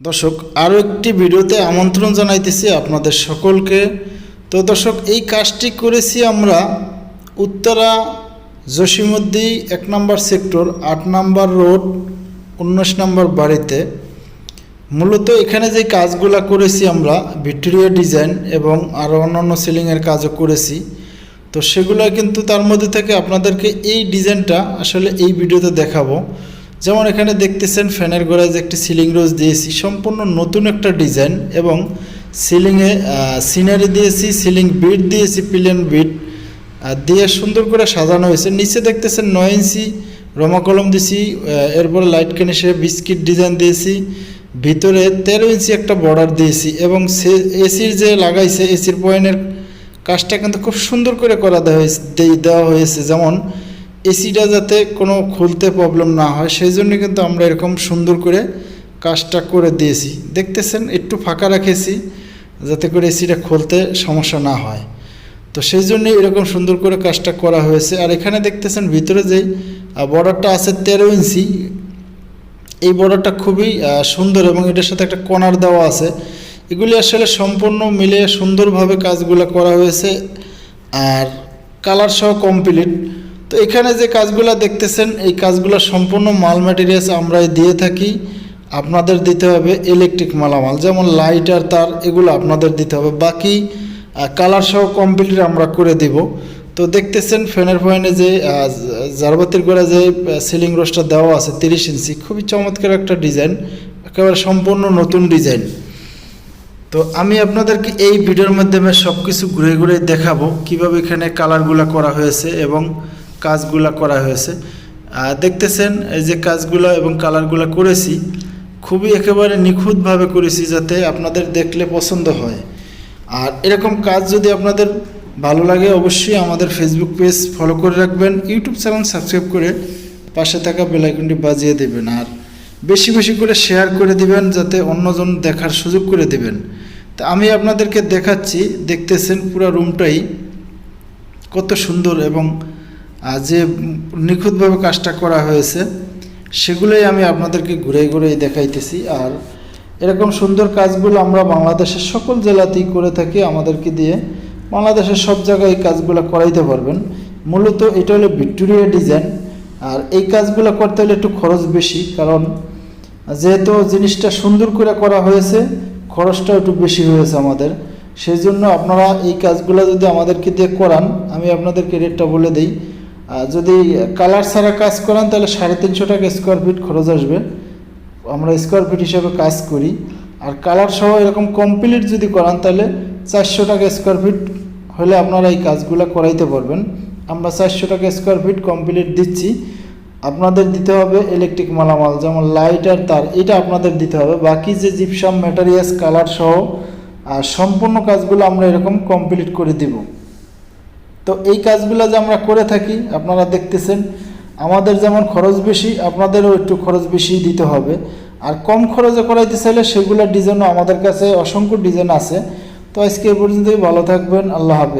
দর্শক আরও একটি ভিডিওতে আমন্ত্রণ জানাইতেছি আপনাদের সকলকে। তো দর্শক, এই কাজটি করেছি আমরা উত্তরা জসিমুদ্দি এক নম্বর সেক্টর, আট নম্বর রোড, উনিশ নম্বর বাড়িতে। মূলত এখানে যে কাজগুলা করেছি আমরা, ভিক্টোরিয়া ডিজাইন এবং আরও অন্যান্য সিলিংয়ের কাজও করেছি। তো সেগুলো কিন্তু তার মধ্যে থেকে আপনাদেরকে এই ডিজাইনটা আসলে এই ভিডিওতে দেখাবো। যেমন এখানে দেখতেছেন ফ্যানের গোড়ায় যে একটি সিলিং রোজ দিয়েছি, সম্পূর্ণ নতুন একটা ডিজাইন এবং সিলিংয়ে সিনারি দিয়েছি, সিলিং বিট দিয়েছি পিলিয়ন বিট দিয়ে সুন্দর করে সাজানো হয়েছে। নিচে দেখতেছেন নয় ইঞ্চি রমা কলম দিয়েছি এরপরে লাইট কেনেসে বিস্কিট ডিজাইন দিয়েছি, ভিতরে তেরো ইঞ্চি একটা বর্ডার দিয়েছি এবং সে এসির যে লাগাইছে, এসির পয়েন্টের কাজটা কিন্তু খুব সুন্দর করে করা দেওয়া হয়েছে দেওয়া হয়েছে। যেমন এসিটা যাতে কোনো খুলতে প্রবলেম না হয়, সেই জন্য কিন্তু আমরা এরকম সুন্দর করে কাজটা করে দিয়েছি। দেখতেছেন, একটু ফাঁকা রেখেছি, যাতে করে এসিটা খুলতে সমস্যা না হয়। তো সেই জন্যই এরকম সুন্দর করে কাজটা করা হয়েছে। আর এখানে দেখতেছেন, ভিতরে যেই বর্ডারটা আছে তেরো ইঞ্চি, এই বর্ডারটা খুবই সুন্দর এবং এটার সাথে একটা কর্নার দেওয়া আছে। এগুলি আসলে সম্পূর্ণ মিলে সুন্দরভাবে কাজগুলো করা হয়েছে। আর কালার সহ কমপ্লিট তো এখানে যে কাজগুলো দেখতেছেন, এই কাজগুলো সম্পূর্ণ মাল ম্যাটেরিয়ালস আমরা দিয়ে থাকি। আপনাদের দিতে হবে ইলেকট্রিক মালামাল, যেমন লাইট আর তার এগুলো আপনাদের দিতে হবে। বাকি কালার সহ কমপ্লিট আমরা করে দিব। তো দেখতেছেন ফ্যানের পয়েন্টে যে জারবাতির গোড়া যে সিলিং রোস্টার দেওয়া আছে, তিরিশ ইঞ্চি, খুবই চমৎকার একটা ডিজাইন একেবারে সম্পূর্ণ নতুন ডিজাইন তো আমি আপনাদেরকে এই ভিডিওর মাধ্যমে সব কিছু ঘুরে ঘুরে দেখাবো, কীভাবে এখানে কালারগুলো করা হয়েছে এবং কাজগুলা করা হয়েছে। আর দেখতেছেন, এই যে কাজগুলো এবং কালারগুলো করেছি, খুবই একেবারে নিখুঁতভাবে করেছি যাতে আপনাদের দেখলে পছন্দ হয়। আর এরকম কাজ যদি আপনাদের ভালো লাগে, অবশ্যই আমাদের ফেসবুক পেজ ফলো করে রাখবেন ইউটিউব চ্যানেল সাবস্ক্রাইব করে পাশে থাকা বেলাইকনটি বাজিয়ে দেবেন। আর বেশি বেশি করে শেয়ার করে দিবেন, যাতে অন্যজন দেখার সুযোগ করে দিবেন। তা আমি আপনাদেরকে দেখাচ্ছি, দেখতেছেন পুরো রুমটাই কত সুন্দর এবং যে নিখুঁতভাবে কাজটা করা হয়েছে, সেগুলোই আমি আপনাদেরকে ঘুরে ঘুরে দেখাইতেছি। আর এরকম সুন্দর কাজগুলো আমরা বাংলাদেশের সকল জেলাতেই করে থাকি, আমাদেরকে দিয়ে বাংলাদেশের সব জায়গায় এই কাজগুলো করাইতে পারবেন। মূলত এটা হলো ভিক্টোরিয়া ডিজাইন। আর এই কাজগুলো করতে হলে একটু খরচ বেশি, কারণ যেহেতু জিনিসটা সুন্দর করে করা হয়েছে খরচটা একটু বেশি হয়েছে আমাদের। সেই জন্য আপনারা এই কাজগুলো যদি আমাদেরকে দিয়ে করান, আমি আপনাদেরকে রেটটা বলে দিই যদি কালার ছাড়া কাজ করান, তাহলে সাড়ে তিনশো টাকা স্কোয়ার ফিট খরচ আসবে। আমরা স্কোয়ার ফিট হিসাবে কাজ করি। আর কালার সহ এরকম কমপ্লিট যদি করান, তাহলে চারশো টাকা স্কোয়ার ফিট হলে আপনারা এই কাজগুলো করাইতে পারবেন। আমরা চারশো টাকা স্কোয়ার ফিট কমপ্লিট দিচ্ছি। আপনাদের দিতে হবে ইলেকট্রিক মালামাল, যেমন লাইট আর তার, এটা আপনাদের দিতে হবে। বাকি যে জিপসাম ম্যাটেরিয়ালস কালার সহ আর সম্পূর্ণ কাজগুলো আমরা এরকম কমপ্লিট করে দিব। তো এই কাজগুলো যে আমরা করে থাকি, আপনারা দেখতেছেন, আমাদের যেমন খরচ বেশি, আপনাদেরও একটু খরচ বেশি দিতে হবে। আর কম খরচে করাইতে চাইলে সেগুলোর ডিজাইনও আমাদের কাছে অসংখ্য ডিজাইন আছে। তো আজকে এ পর্যন্তই, ভালো থাকবেন, আল্লাহ হাফেজ।